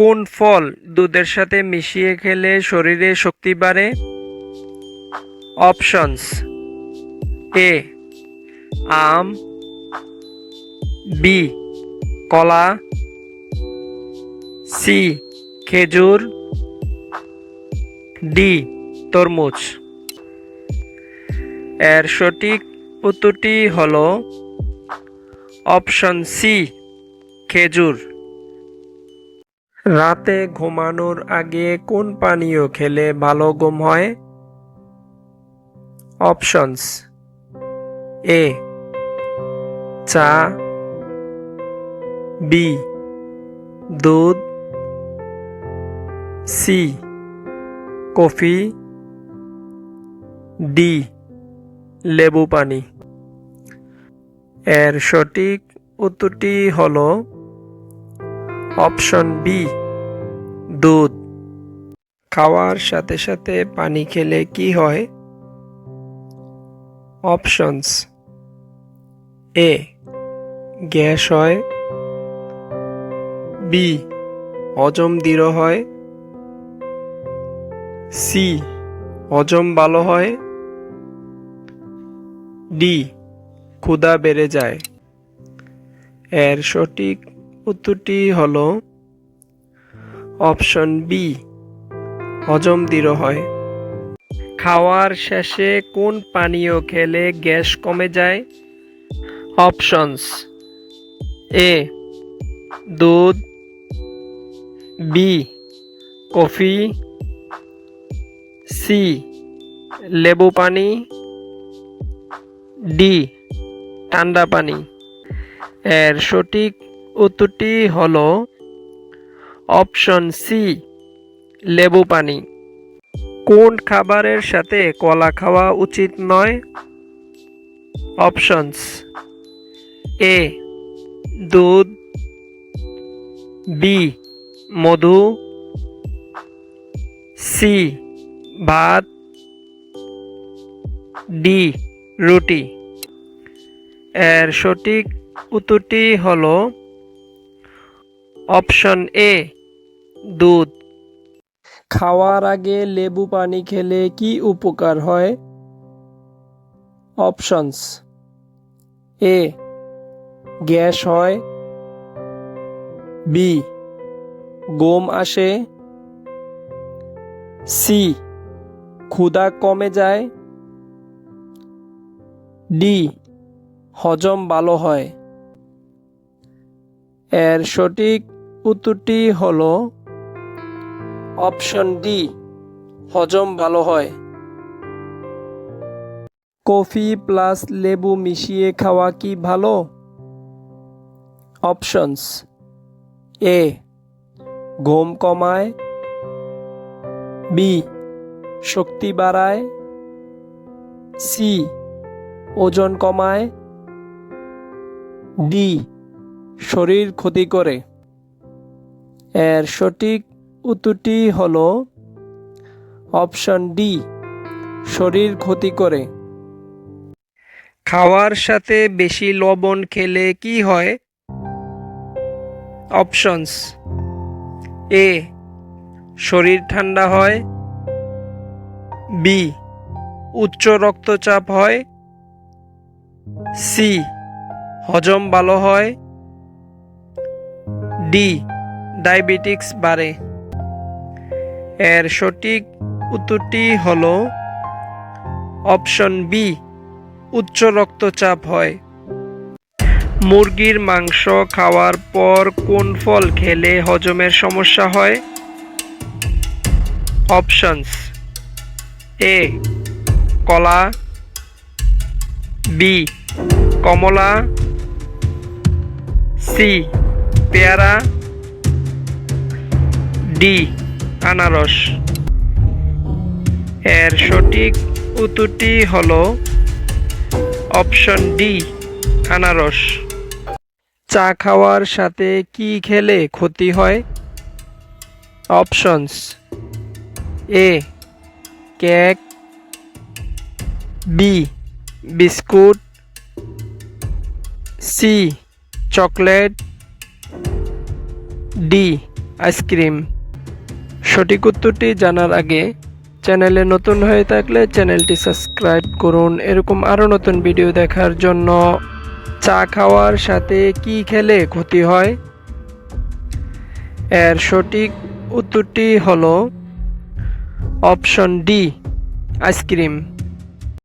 কোন ফল দুধের সাথে মিশিয়ে খেলে শরীরে শক্তি বাড়ে? অপশনস। এ, আম। বি, কলা। সি, খেজুর। ডি, তরমুজ। এর সঠিক উত্তরটি হল অপশন সি, খেজুর। রাতে ঘুমানোর আগে কোন পানীয় খেলে ভালো ঘুম হয়? অপশনস। এ, চা। বি, দুধ। C, coffee. ডি, লেবু পানি। এর সঠিক উত্তরটি হল অপশন বি দুধ। খাওয়ার সাথে সাথে পানি খেলে কি হয়? অপশনস। এ গ্যাস হয়। বি হজম দৃঢ় হয়। সি হজম ভালো হয়। ডি ক্ষুধা বেড়ে যায়। এর সঠিক উত্তরটি হল অপশন বি, হজম দৃঢ় হয়। খাওয়ার শেষে কোন পানীয় খেলে গ্যাস কমে যায়? অপশনস এ, দুধ, বি, কফি, সি, লেবু পানি, ডি, ঠান্ডা পানি। এর সঠিক উত্তরটি হল অপশন সি, লেবু পানি। কোন খাবারের সাথে কলা খাওয়া উচিত নয়? অপশনস এ, দুধ, বি, মধু, সি, ভাত, ডি, রুটি। এর সঠিক উত্তরটি হল অপশন এ, দুধ। খাওয়ার আগে লেবু পানি খেলে কি উপকার হয়? অপশনস। এ, গ্যাস হয়। বি, গোম আসে। সি ক্ষুধা কমে যায়। ডি, হজম ভালো হয়। এর সঠিক উত্তরটি হল অপশন ডি, হজম ভালো হয়। কফি প্লাস লেবু মিশিয়ে খাওয়া কি ভালো? অপশনস এ, ঘুম কমায়। বি, শক্তি বাড়ায়। সি, ওজন কমায়। ডি, শরীর ক্ষতি করে। এর সঠিক উত্তরটি হল অপশন ডি, শরীর ক্ষতি করে। খাওয়ার সাথে বেশি লবণ খেলে কি হয়? অপশনস, এ, শরীর ঠান্ডা হয়। বি, উচ্চ রক্তচাপ হয়। সি, হজম ভালো হয়। ডি ডায়াবেটিক্স বাড়ে। এর সঠিক উত্তরটি হল অপশন বি, উচ্চ রক্তচাপ হয়। মুরগির মাংস খাওয়ার পর কোন ফল খেলে হজমের সমস্যা হয়? অপশনস এ, কলা, বি, কমলা, সি, পেয়ারা ডি, আনারস। এর সঠিক উত্তরটি হল অপশন ডি, আনারস। চা খাওয়ার সাথে কি খেলে ক্ষতি হয়? Options A, cake, B, biscuit, C, chocolate, D, ice cream. সঠিক উত্তরটি জানার আগে চ্যানেলে নতুন হয়ে থাকলে চ্যানেলটি সাবস্ক্রাইব করুন। এরকম আরও নতুন ভিডিও দেখার জন্য চা খাওয়ার সাথে কি খেলে ক্ষতি হয়? এর সঠিক উত্তরটি হল অপশন ডি, আইসক্রিম।